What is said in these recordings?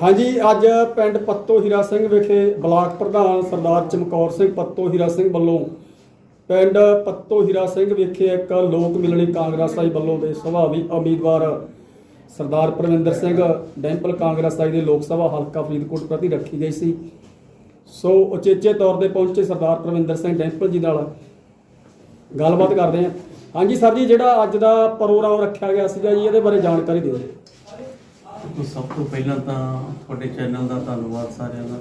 ਹਾਂਜੀ, ਅੱਜ ਪਿੰਡ ਪੱਤੋ ਹੀਰਾ ਸਿੰਘ ਵਿਖੇ ਬਲਾਕ ਪ੍ਰਧਾਨ ਸਰਦਾਰ ਚਮਕੌਰ ਸਿੰਘ ਪੱਤੋ ਹੀਰਾ ਸਿੰਘ ਵੱਲੋਂ ਪਿੰਡ ਪੱਤੋ ਹੀਰਾ ਸਿੰਘ ਵਿਖੇ ਇੱਕ ਲੋਕ ਮਿਲਣੀ ਕਾਂਗਰਸ ਆਈ ਵੱਲੋਂ ਦੇ ਸੁਭਾਵੀ ਉਮੀਦਵਾਰ ਸਰਦਾਰ ਪ੍ਰਵਿੰਦਰ ਸਿੰਘ ਡੈਂਪਲ ਕਾਂਗਰਸ ਆਈ ਦੇ ਲੋਕ ਸਭਾ ਹਲਕਾ ਫਰੀਦਕੋਟ ਪ੍ਰਤੀ ਰੱਖੀ ਗਈ ਸੀ। ਸੋ ਉਚੇਚੇ ਤੌਰ ਤੇ ਪਹੁੰਚੇ ਸਰਦਾਰ ਪ੍ਰਵਿੰਦਰ ਸਿੰਘ ਡੈਂਪਲ ਜੀ ਨਾਲ ਗੱਲਬਾਤ ਕਰਦੇ ਹਾਂ। ਹਾਂਜੀ, ਸਰ ਜੀ, ਜਿਹੜਾ ਅੱਜ ਦਾ ਪ੍ਰੋਗਰਾਮ ਰੱਖਿਆ ਗਿਆ ਸੀਗਾ ਜੀ, ਇਹਦੇ ਬਾਰੇ ਜਾਣਕਾਰੀ ਦਿਓ। ਤੋਂ ਸਭ ਤੋਂ ਪਹਿਲਾਂ ਤਾਂ ਤੁਹਾਡੇ ਚੈਨਲ ਦਾ ਧੰਨਵਾਦ ਸਾਰਿਆਂ ਦਾ।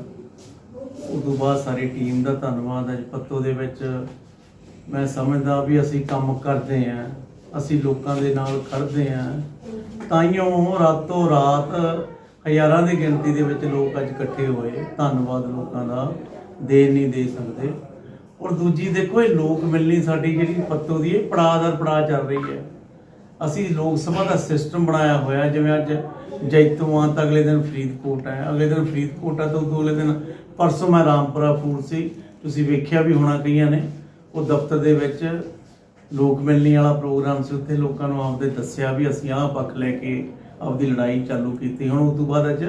ਉਦੋਂ ਬਾਅਦ ਸਾਰੀ ਟੀਮ ਦਾ ਧੰਨਵਾਦ ਅੱਜ ਪੱਤੋ ਦੇ ਵਿੱਚ ਮੈਂ ਸਮਝਦਾ ਵੀ ਅਸੀਂ ਕੰਮ ਕਰਦੇ ਆਂ ਅਸੀਂ ਲੋਕਾਂ ਦੇ ਨਾਲ ਖੜਦੇ ਆਂ ਤਾਈਓ ਰਾਤੋਂ ਰਾਤ ਹਜ਼ਾਰਾਂ ਦੀ ਗਿਣਤੀ ਦੇ ਵਿੱਚ ਲੋਕ ਅੱਜ ਇਕੱਠੇ ਹੋਏ, ਧੰਨਵਾਦ ਲੋਕਾਂ ਦਾ। ਦੇ ਨਹੀਂ ਦੇ ਸਕਦੇ। ਔਰ ਦੂਜੀ ਦੇਖੋ, ਇਹ ਲੋਕ ਮਿਲਣੀ ਸਾਡੀ ਜਿਹੜੀ ਪੱਤੋ ਦੀ ਇਹ ਪੜਾਅ ਦਰ ਪੜਾਅ ਚੱਲ ਰਹੀ ਹੈ। ਅਸੀਂ ਲੋਕ ਸਭਾ ਦਾ ਸਿਸਟਮ ਬਣਾਇਆ ਹੋਇਆ ਜਿਵੇਂ ਅੱਜ ਜੈਤੂਆਂ ਤਾਂ ਅਗਲੇ ਦਿਨ ਫਰੀਦਕੋਟ ਹੈ, ਅਗਲੇ ਦਿਨ ਫਰੀਦਕੋਟ ਹੈ ਤਾਂ ਉਦੋਂ ਅਗਲੇ ਦਿਨ ਪਰਸੋਂ ਮੈਂ ਰਾਮਪੁਰਾ ਫੂਡ ਸੀ, ਤੁਸੀਂ ਵੇਖਿਆ ਵੀ ਹੋਣਾ ਕਈਆਂ ਨੇ, ਉਹ ਦਫ਼ਤਰ ਦੇ ਵਿੱਚ ਲੋਕ ਮਿਲਣੀ ਵਾਲਾ ਪ੍ਰੋਗਰਾਮ ਸੀ, ਉੱਥੇ ਲੋਕਾਂ ਨੂੰ ਆਪਦੇ ਦੱਸਿਆ ਵੀ ਅਸੀਂ ਆਹ ਪੱਖ ਲੈ ਕੇ ਆਪਦੀ ਲੜਾਈ ਚਾਲੂ ਕੀਤੀ, ਹੁਣ ਉਸ ਤੋਂ ਬਾਅਦ ਅੱਜ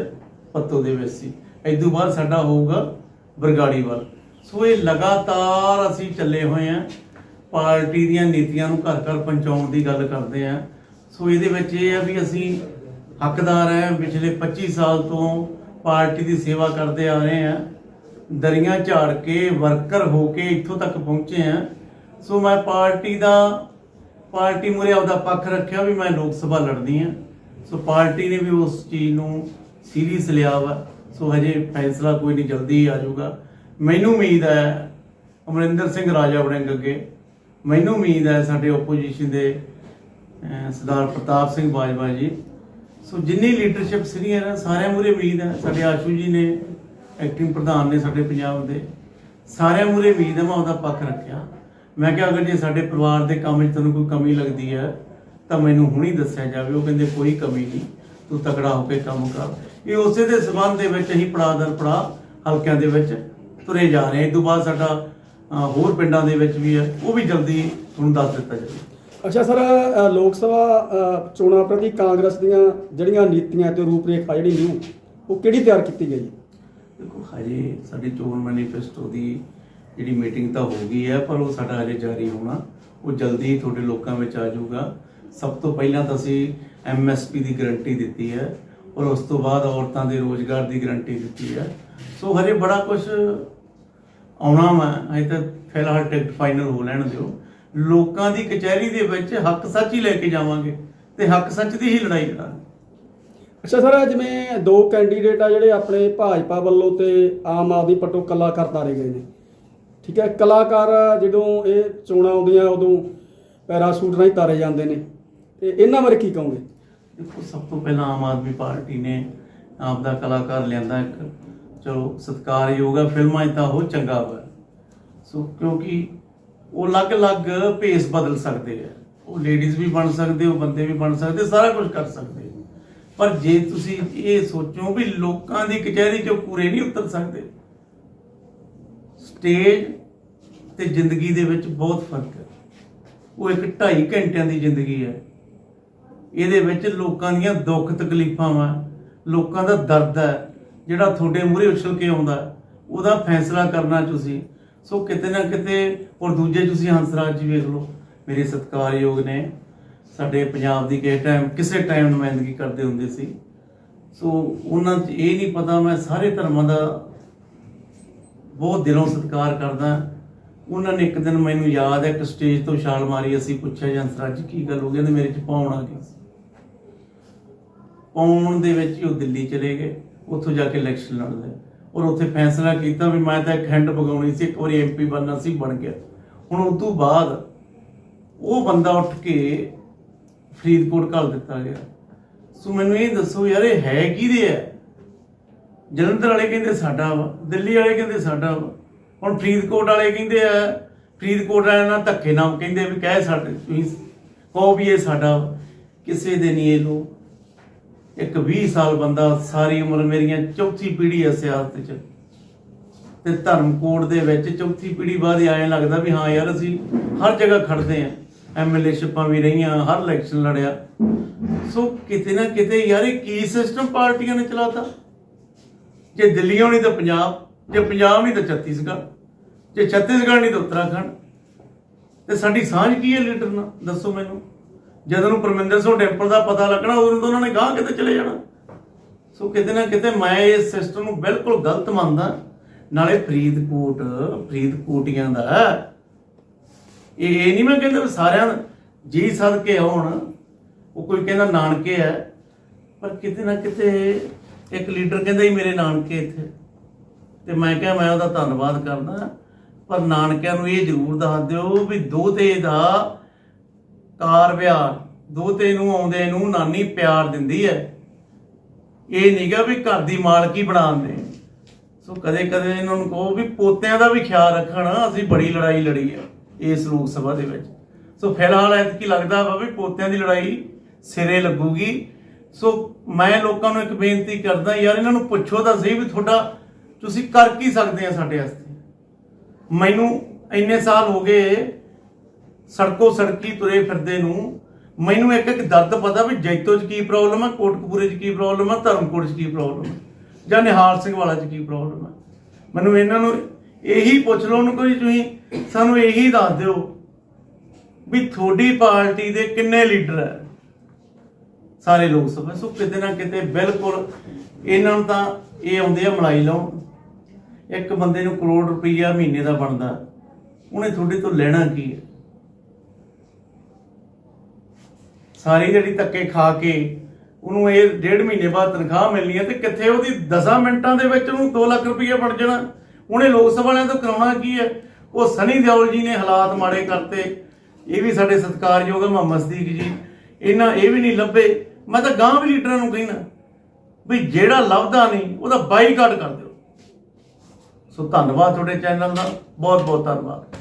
ਪੱਤੋ ਦੇ ਵਿੱਚ ਸੀ ਇਸ ਤੋਂ ਬਾਅਦ ਸਾਡਾ ਹੋਊਗਾ ਬਰਗਾੜੀ ਵੱਲ। ਸੋ ਇਹ ਲਗਾਤਾਰ ਅਸੀਂ ਚੱਲੇ ਹੋਏ ਹਾਂ ਪਾਰਟੀ ਦੀਆਂ ਨੀਤੀਆਂ ਨੂੰ ਘਰ ਘਰ ਪਹੁੰਚਾਉਣ ਦੀ ਗੱਲ ਕਰਦੇ ਆ। ਸੋ ਇਹਦੇ ਵਿੱਚ ਇਹ ਆ ਵੀ ਅਸੀਂ ਹੱਕਦਾਰ ਹੈ ਪਿਛਲੇ 25 ਸਾਲ ਤੋਂ ਪਾਰਟੀ ਦੀ ਸੇਵਾ ਕਰਦੇ ਆ ਰਹੇ ਆ। ਦਰੀਆਂ ਝਾੜ ਕੇ, ਵਰਕਰ ਹੋ ਕੇ ਇੱਥੋਂ ਤੱਕ ਪਹੁੰਚੇ ਆ। ਸੋ ਮੈਂ ਪਾਰਟੀ ਦਾ, ਪਾਰਟੀ ਮੁਰੇ ਆਪਦਾ ਪੱਖ ਰੱਖਿਆ ਵੀ ਮੈਂ ਲੋਕ ਸਭਾ ਲੜਨੀ ਆ। ਸੋ ਪਾਰਟੀ ਨੇ ਵੀ ਉਸ ਚੀਜ਼ ਨੂੰ ਸੀਰੀਅਸ ਲਿਆ ਵਾ। ਸੋ ਹਜੇ ਫੈਸਲਾ ਕੋਈ ਨਹੀਂ ਜਲਦੀ ਆ ਜਾਊਗਾ। ਮੈਨੂੰ ਉਮੀਦ ਹੈ ਅਮਰਿੰਦਰ ਸਿੰਘ ਰਾਜਾ ਵੜਿੰਗ ਅੱਗੇ ਮੈਨੂੰ ਉਮੀਦ ਹੈ ਸਾਡੇ ਆਪੋਜੀਸ਼ਨ ਦੇ ਸਰਦਾਰ ਪ੍ਰਤਾਪ ਸਿੰਘ ਬਾਜਵਾ ਜੀ। ਸੋ ਜਿੰਨੀ ਲੀਡਰਸ਼ਿਪ ਸੀਨੀਅਰ ਹੈ ਸਾਰਿਆਂ ਮੂਰੇ ਉਮੀਦ ਹੈ, ਸਾਡੇ ਆਸ਼ੂ ਜੀ ਨੇ ਐਕਟਿੰਗ ਪ੍ਰਧਾਨ ਨੇ ਸਾਡੇ ਪੰਜਾਬ ਦੇ, ਸਾਰਿਆਂ ਮੂਰੇ ਉਮੀਦ ਹੈ, ਮੈਂ ਉਹਦਾ ਪੱਖ ਰੱਖਿਆ। ਮੈਂ ਕਿਹਾ, ਅਗਰ ਜੇ ਸਾਡੇ ਪਰਿਵਾਰ ਦੇ ਕੰਮ 'ਚ ਤੁਹਾਨੂੰ ਕੋਈ ਕਮੀ ਲੱਗਦੀ ਹੈ, ਤਾਂ ਮੈਨੂੰ ਹੁਣੀ ਦੱਸਿਆ ਜਾਵੇ। ਉਹ ਕਹਿੰਦੇ, ਕੋਈ ਕਮੀ ਨਹੀਂ, ਤੂੰ ਤਕੜਾ ਹੋ ਕੇ ਕੰਮ ਕਰ। ਇਹ ਉਸੇ ਦੇ ਸਬੰਧ ਦੇ ਵਿੱਚ ਅਸੀਂ ਪੜਾਅ ਦਰ ਪੜਾਅ ਹਲਕਿਆਂ ਦੇ ਵਿੱਚ ਤੁਰੇ ਜਾ ਰਹੇ ਹਾਂ। ਇਹ ਤੋਂ ਬਾਅਦ ਸਾਡਾ ਹੋਰ ਪਿੰਡਾਂ ਦੇ ਵਿੱਚ ਵੀ ਹੈ ਉਹ ਵੀ ਜਲਦੀ ਤੁਹਾਨੂੰ ਦੱਸ ਦਿੱਤਾ ਜਾਵੇ। ਅੱਛਾ ਸਰ ਅ, ਲੋਕ ਸਭਾ ਅ, ਚੋਣਾਂ ਪ੍ਰਤੀ ਕਾਂਗਰਸ ਦੀਆਂ ਜਿਹੜੀਆਂ ਨੀਤੀਆਂ ਤੇ ਰੂਪਰੇਖਾ ਜਿਹੜੀ ਨਿਊ ਉਹ ਕਿਹੜੀ ਤਿਆਰ ਕੀਤੀ ਗਈ ਦੇਖੋ ਹਜੇ ਸਾਡੀ ਚੋਣ ਮੈਨੀਫੈਸਟੋ ਦੀ ਜਿਹੜੀ ਮੀਟਿੰਗ ਤਾਂ ਹੋ ਗਈ ਹੈ ਪਰ ਉਹ ਸਾਡਾ ਹਜੇ ਜਾਰੀ ਹੋਣਾ ਉਹ ਜਲਦੀ ਹੀ ਤੁਹਾਡੇ ਲੋਕਾਂ ਵਿੱਚ ਆ ਜਾਊਗਾ। ਸਭ ਤੋਂ ਪਹਿਲਾਂ ਤਾਂ ਅਸੀਂ ਐਮਐਸਪੀ ਦੀ ਗਾਰੰਟੀ ਦਿੱਤੀ ਹੈ ਔਰ ਉਸ ਤੋਂ ਬਾਅਦ ਔਰਤਾਂ ਦੇ ਰੋਜ਼ਗਾਰ ਦੀ ਗਾਰੰਟੀ ਦਿੱਤੀ ਹੈ। ਸੋ ਹਜੇ ਬੜਾ ਕੁਝ ਆਉਣਾ ਵਾ ਹਜੇ ਤਾਂ ਫਿਲਹਾਲ ਟਿਕਟ ਫਾਈਨਲ ਹੋ ਲੈਣ ਦਿਓ। ਲੋਕਾਂ ਦੀ ਕਚਹਿਰੀ ਦੇ ਵਿੱਚ ਹੱਕ ਸੱਚ ਹੀ ਲੈ ਕੇ ਜਾਵਾਂਗੇ ਤੇ ਹੱਕ ਸੱਚ ਦੀ ਹੀ ਲੜਾਈ ਲੜਾਂਗੇ। ਅੱਛਾ ਸਰ ਜਿਵੇਂ ਦੋ ਕੈਂਡੀਡੇਟ ਆ ਜਿਹੜੇ ਆਪਣੇ ਭਾਜਪਾ ਵੱਲੋਂ ਤੇ ਆਮ ਆਦਮੀ ਪੱਟੋਂ ਕਲਾਕਾਰ ਤਾਰੇ ਗਏ ਨੇ। ਠੀਕ ਹੈ ਕਲਾਕਾਰ ਜਦੋਂ ਇਹ ਚੋਣਾਂ ਆਉਂਦੀਆਂ ਉਦੋਂ ਪੈਰਾਸ਼ੂਟ ਨਾਲ ਹੀ ਤਾਰੇ ਜਾਂਦੇ ਨੇ। ਤੇ ਇਹਨਾਂ ਬਾਰੇ ਕੀ ਕਹੋਗੇ? ਦੇਖੋ ਸਭ ਤੋਂ ਪਹਿਲਾਂ ਆਮ ਆਦਮੀ ਪਾਰਟੀ ਨੇ ਆਪ ਦਾ ਕਲਾਕਾਰ ਲਿਆਂਦਾ ਇੱਕ ਚਲੋ, ਸਤਿਕਾਰਯੋਗ ਹੈ ਫਿਲਮਾਂ 'ਚ ਤਾਂ ਉਹ ਚੰਗਾ ਵਾ। ਸੋ, ਕਿਉਂਕਿ ਉਹ ਅਲੱਗ-ਅਲੱਗ ਭੇਸ ਬਦਲ ਸਕਦੇ ਆ। ਉਹ ਲੇਡੀਜ਼ ਵੀ ਬਣ ਸਕਦੇ, ਉਹ ਬੰਦੇ ਵੀ ਬਣ ਸਕਦੇ, ਸਾਰਾ ਕੁਝ ਕਰ ਸਕਦੇ ਪਰ ਜੇ ਤੁਸੀਂ ਇਹ ਸੋਚੋ ਵੀ ਲੋਕਾਂ ਦੀ ਕਚਹਿਰੀ 'ਚੋਂ ਪੂਰੇ ਨਹੀਂ ਉਤਰ ਸਕਦੇ ਸਟੇਜ ਤੇ ਜ਼ਿੰਦਗੀ ਦੇ ਵਿੱਚ ਬਹੁਤ ਫ਼ਰਕ ਹੈ। ਉਹ ਇੱਕ 2.5 ਘੰਟਿਆਂ ਦੀ ਜ਼ਿੰਦਗੀ ਹੈ। ਇਹਦੇ ਵਿੱਚ ਲੋਕਾਂ ਦੀਆਂ ਦੁੱਖ ਤਕਲੀਫਾਂ ਵਾ, ਲੋਕਾਂ ਦਾ ਦਰਦ ਹੈ। ਜਿਹੜਾ ਤੁਹਾਡੇ ਮੂਹਰੇ ਉਛਲ ਕੇ ਆਉਂਦਾ ਉਹਦਾ ਫੈਸਲਾ ਕਰਨਾ ਤੁਸੀਂ। ਸੋ ਕਿਤੇ ਨਾ ਕਿਤੇ ਔਰ ਦੂਜੇ ਤੁਸੀਂ ਹੰਸਰਾਜ ਜੀ ਵੇਖ ਲਓ, ਮੇਰੇ ਸਤਿਕਾਰਯੋਗ ਨੇ। ਸਾਡੇ ਪੰਜਾਬ ਦੀ ਕਿਸੇ ਟਾਈਮ ਕਿਸੇ ਟਾਈਮ ਨੁਮਾਇੰਦਗੀ ਕਰਦੇ ਹੁੰਦੇ ਸੀ। ਸੋ ਉਹਨਾਂ 'ਚ ਇਹ ਨਹੀਂ ਪਤਾ, ਮੈਂ ਸਾਰੇ ਧਰਮਾਂ ਦਾ ਬਹੁਤ ਦਿਲੋਂ ਸਤਿਕਾਰ ਕਰਦਾ। ਉਹਨਾਂ ਨੇ ਇੱਕ ਦਿਨ ਮੈਨੂੰ ਯਾਦ ਹੈ, ਇੱਕ ਸਟੇਜ ਤੋਂ ਛਾਲ ਮਾਰੀ, ਅਸੀਂ ਪੁੱਛਿਆ ਜੀ, ਹੰਸਰਾਜ ਜੀ, ਕੀ ਗੱਲ ਹੋ ਗਈ? ਕਹਿੰਦੇ, ਮੇਰੇ ਚ ਪਾਉਣ ਆ ਗਿਆ ਸੀ ਪਾਉਣ ਦੇ ਵਿੱਚ ਹੀ ਉਹ ਦਿੱਲੀ ਚਲੇ ਗਏ। ਉੱਥੋਂ ਜਾ ਕੇ ਇਲੈਕਸ਼ਨ ਲੜ ਔਰ ਉੱਥੇ ਫੈਸਲਾ ਕੀਤਾ ਵੀ ਮੈਂ ਤਾਂ ਇੱਕ ਹੈਂਡ ਪਗਾਉਣੀ ਸੀ, ਇੱਕ ਵਾਰੀ ਐਮਪੀ ਬਣਨਾ ਸੀ, ਬਣ ਗਿਆ। ਹੁਣ ਉਸ ਤੋਂ ਬਾਅਦ ਉਹ ਬੰਦਾ ਉੱਠ ਕੇ ਫਰੀਦਕੋਟ ਘੱਲ ਦਿੱਤਾ ਗਿਆ। ਸੋ ਮੈਨੂੰ ਇਹ ਦੱਸੋ ਯਾਰ, ਇਹ ਹੈ ਕਿਹਦੇ ਹੈ ਜਲੰਧਰ ਵਾਲੇ ਕਹਿੰਦੇ ਸਾਡਾ ਵਾ, ਦਿੱਲੀ ਵਾਲੇ ਕਹਿੰਦੇ ਸਾਡਾ ਵਾ। ਹੁਣ ਫਰੀਦਕੋਟ ਵਾਲੇ ਕਹਿੰਦੇ ਆ, ਫਰੀਦਕੋਟ ਵਾਲਿਆਂ ਨਾਲ ਧੱਕੇ ਨਾਲ ਕਹਿੰਦੇ ਵੀ ਕਹਿ ਸਾਡੇ, ਤੁਸੀਂ ਕਹੋ ਵੀ ਇਹ ਸਾਡਾ ਵਾ। ਕਿਸੇ ਦੇ ਨਹੀਂ ਇਹ ਲੋ ਇੱਕ 20 ਸਾਲ ਬੰਦਾ ਸਾਰੀ ਉਮਰ ਮੇਰੀਆਂ ਚੌਥੀ ਪੀੜ੍ਹੀ ਹੈ ਸਿਆਸਤ 'ਚ। ਤੇ ਧਰਮ ਕੋਡ ਦੇ ਵਿੱਚ ਚੌਥੀ ਪੀੜ੍ਹੀ ਬਾਅਦ ਹੀ ਐਂ ਲੱਗਦਾ ਵੀ ਹਾਂ ਯਾਰ ਅਸੀਂ ਹਰ ਜਗ੍ਹਾ ਖੜਦੇ ਆਂ। ਐਮਐਲਏ ਸ਼ਿਪਾਂ ਵੀ ਰਹੀਆਂ, ਹਰ ਇਲੈਕਸ਼ਨ ਲੜਿਆ। ਸੋ ਕਿਤੇ ਨਾ ਕਿਤੇ ਯਾਰ ਇਹ ਕੀ ਸਿਸਟਮ ਪਾਰਟੀਆਂ ਨੇ ਚਲਾਤਾ? ਜੇ ਦਿੱਲੀੋਂ ਨਹੀਂ ਤਾਂ ਪੰਜਾਬ, ਜੇ ਪੰਜਾਬ ਨਹੀਂ ਤਾਂ ਛੱਤੀਸਗੜ੍ਹ, ਜੇ ਛੱਤੀਸਗੜ੍ਹ ਨਹੀਂ ਤਾਂ ਉੱਤਰਾਖੰਡ। ਤੇ ਸਾਡੀ ਸਾਂਝ ਕੀ ਹੈ ਲੀਡਰ ਨਾਲ? ਦੱਸੋ ਮੈਨੂੰ। ਜਦੋਂ ਨੂੰ ਪਰਮਿੰਦਰ ਸਿੰਘ ਟੈਂਪਲ ਦਾ ਪਤਾ ਲੱਗਣਾ, ਉਦੋਂ ਤਾਂ ਉਹਨਾਂ ਨੇ ਗਾਂਹ ਕਿਤੇ ਚਲੇ ਜਾਣਾ। ਸੋ ਕਿਤੇ ਨਾ ਕਿਤੇ ਮੈਂ ਇਸ ਸਿਸਟਮ ਨੂੰ ਬਿਲਕੁਲ ਗਲਤ ਮੰਨਦਾ। ਨਾਲੇ ਫਰੀਦਕੋਟ, ਫਰੀਦਕੋਟੀਆਂ ਦਾ ਇਹ ਇਹ ਨਹੀਂ ਮੈਂ ਕਹਿੰਦਾ ਸਾਰਿਆਂ ਦਾ, ਜੀ ਸਦਕੇ ਆਉਣ, ਉਹ ਕੋਈ ਕਹਿੰਦਾ ਨਾਨਕੇ ਹੈ। ਪਰ ਕਿਤੇ ਨਾ ਕਿਤੇ ਇੱਕ ਲੀਡਰ ਕਹਿੰਦਾ ਹੀ ਮੇਰੇ ਨਾਨਕੇ ਇੱਥੇ। ਤੇ ਮੈਂ ਕਿਹਾ ਮੈਂ ਉਹਦਾ ਧੰਨਵਾਦ ਕਰਦਾ। ਪਰ ਨਾਨਕਿਆਂ ਨੂੰ ਇਹ ਜ਼ਰੂਰ ਦੱਸ ਦਿਓ ਵੀ ਦੋਤੇ ਦਾ ਕਾਰ ਵਿਹਾਰ, ਦੋਤੇ ਨੂੰ, ਆਉਂਦੇ ਨੂੰ ਨਾਨੀ ਪਿਆਰ ਦਿੰਦੀ ਹੈ। ਇਹ ਨਹੀਂਗਾ ਵੀ ਘਰ ਦੀ ਮਾਲਕੀ ਬਣਾਉਂਦੇ ਸੋ ਕਦੇ ਕਦੇ ਇਹਨਾਂ ਨੂੰ ਕਹੋ ਵੀ ਪੋਤਿਆਂ ਦਾ ਵੀ ਖਿਆਲ ਰੱਖਣ, ਅਸੀਂ ਬੜੀ ਲੜਾਈ ਲੜੀ ਹੈ ਇਸ ਲੋਕ ਸਭਾ ਦੇ ਵਿੱਚ। ਸੋ ਫਿਲਹਾਲ ਐਤਕੀ ਲੱਗਦਾ ਵਾ ਵੀ ਪੋਤਿਆਂ ਦੀ ਲੜਾਈ ਸਿਰੇ ਲੱਗੂਗੀ। ਸੋ ਮੈਂ ਲੋਕਾਂ ਨੂੰ ਇੱਕ ਬੇਨਤੀ ਕਰਦਾ, ਯਾਰ ਇਹਨਾਂ ਨੂੰ ਪੁੱਛੋ ਤਾਂ ਸਹੀ ਵੀ ਤੁਹਾਡਾ ਤੁਸੀਂ ਕਰ ਕੀ ਸਕਦੇ ਆ ਸਾਡੇ ਵਾਸਤੇ? ਮੈਨੂੰ ਇੰਨੇ ਸਾਲ ਹੋ ਗਏ ਸੜਕੋ ਸੜਕੀ ਤੁਰੇ ਫਿਰਦੇ ਨੂੰ, ਮੈਨੂੰ ਇੱਕ ਇੱਕ ਦਰਦ ਪਤਾ ਵੀ ਜੈਤੋ 'ਚ ਕੀ ਪ੍ਰੋਬਲਮ ਹੈ ਕੋਟਕਪੂਰੇ 'ਚ ਕੀ ਪ੍ਰੋਬਲਮ ਹੈ ਧਰਮਕੋਟ 'ਚ ਕੀ ਪ੍ਰੋਬਲਮ ਹੈ ਜਾਂ ਨਿਹਾਲ ਸਿੰਘ ਵਾਲਾ 'ਚ ਕੀ ਪ੍ਰੋਬਲਮ ਹੈ ਮੈਨੂੰ ਇਹਨਾਂ ਨੂੰ ਇਹੀ ਪੁੱਛ ਲਓ ਉਹਨੂੰ ਕੋਈ ਤੁਸੀਂ, ਸਾਨੂੰ ਇਹੀ ਦੱਸ ਦਿਓ ਵੀ ਤੁਹਾਡੀ ਪਾਰਟੀ ਦੇ ਕਿੰਨੇ ਲੀਡਰ ਹੈ ਸਾਰੇ ਲੋਕ ਸਭਾ, ਸੋ ਕਿਤੇ ਨਾ ਕਿਤੇ ਬਿਲਕੁਲ ਇਹਨਾਂ ਨੂੰ ਤਾਂ ਇਹ ਆਉਂਦੇ ਆ ਮਲਾਈ ਲਾਉਣ। ਇੱਕ ਬੰਦੇ ਨੂੰ ਕਰੋੜ ਰੁਪਈਆ ਮਹੀਨੇ ਦਾ ਬਣਦਾ, ਉਹਨੇ ਤੁਹਾਡੇ ਤੋਂ ਲੈਣਾ ਕੀ ਹੈ ਸਾਰੀ ਜਿਹੜੀ ਧੱਕੇ ਖਾ ਕੇ ਉਹਨੂੰ ਇਹ ਡੇਢ ਮਹੀਨੇ ਬਾਅਦ ਤਨਖਾਹ ਮਿਲਣੀ ਹੈ ਤੇ ਕਿੱਥੇ ਉਹਦੀ 10 ਮਿੰਟਾਂ ਦੇ ਵਿੱਚ ਉਹਨੂੰ 2 ਲੱਖ ਰੁਪਈਆ ਬਣ ਜਾਣਾ? ਉਹਨੇ ਲੋਕ ਸਭਾ ਵਾਲਿਆਂ ਤੋਂ ਕਰਾਉਣਾ ਕੀ ਹੈ? ਉਹ ਸਨੀ ਦਿਓਲ ਜੀ ਨੇ ਹਾਲਾਤ ਮਾੜੇ ਕਰਤੇ। ਇਹ ਵੀ ਸਾਡੇ ਸਤਿਕਾਰਯੋਗ ਹੈ ਮੁਹੰਮਦ ਸਦੀਕ ਜੀ। ਇਹਨਾਂ ਇਹ ਵੀ ਨਹੀਂ ਲੱਭੇ। ਮੈਂ ਤਾਂ ਗਾਂਵ ਵੀ ਲੀਡਰਾਂ ਨੂੰ ਕਹਿਣਾ ਵੀ ਜਿਹੜਾ ਲੱਭਦਾ ਨਹੀਂ, ਉਹਦਾ ਬਾਈਕਾਟ ਕਰ ਦਿਓ। ਸੋ ਧੰਨਵਾਦ ਤੁਹਾਡੇ ਚੈਨਲ ਦਾ। ਬਹੁਤ ਬਹੁਤ ਧੰਨਵਾਦ।